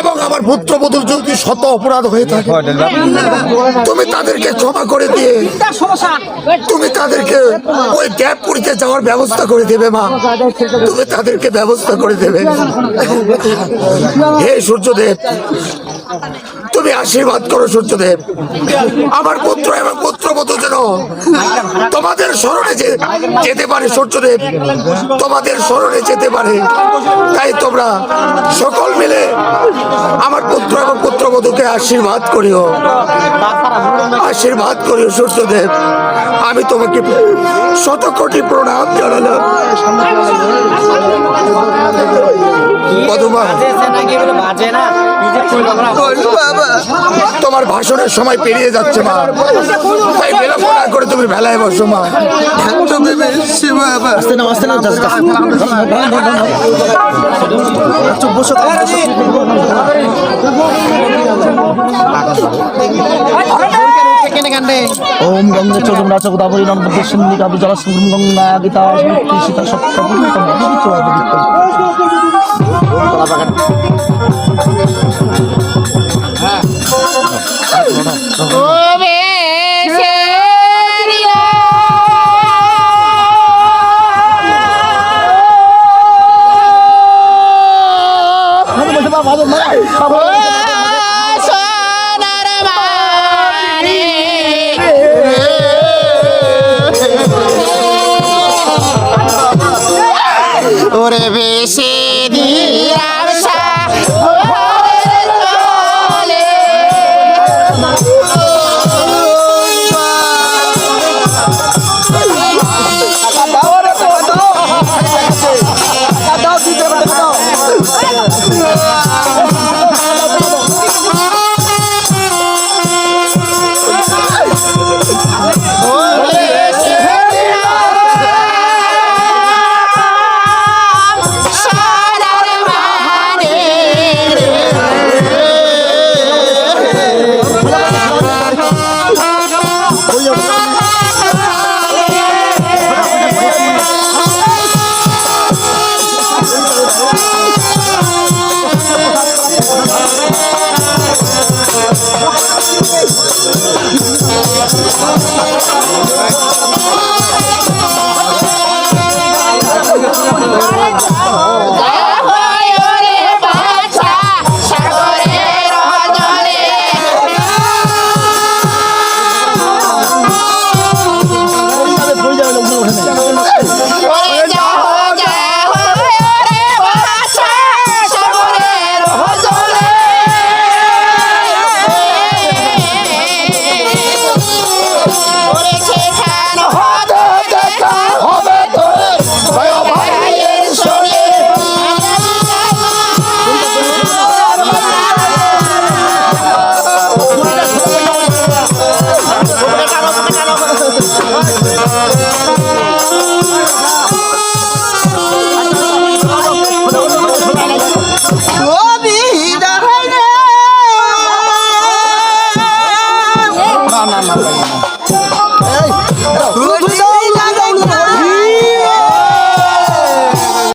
এবং আমার পুত্র পুত্রবধূর যদি শত অপরাধ হয়ে থাকে, তুমি তাদেরকে ক্ষমা করে দিয়ে, তুমি তাদেরকে ওই গ্যাপ দেবপুরীতে যাওয়ার ব্যবস্থা করে দেবে, মা। তুমি তাদেরকে ব্যবস্থা করে দেবে। হে সূর্যদেব তুমি আশীর্বাদ করো সূর্যদেব। আমার পুত্র এবং পুত্রবধূ যেন তোমাদের স্মরণে যেতে পারে সূর্যদেব। তোমাদের স্মরণে যেতে পারে। তাই তোমরা সকল মিলে আমার পুত্র এবং পুত্রবধূকে আশীর্বাদ করিও। আশীর্বাদ করিও সূর্যদেব। আমি তোমাকে শত কোটি প্রণাম জানালাম। পদমা বাজে না তোমার ভাষণের সময় পেরিয়ে যাচ্ছে মা। তাই বিলম্ব না করে তুমি ভেলায় বসো মা। ওম গঙ্গে চোদম রাচক দাবরী নন্দে সিন্ধিকা বিজল সিংহ গঙ্গা গীতা স্মৃতি সীতা সত্য ওরে বেশে Yeah. না না না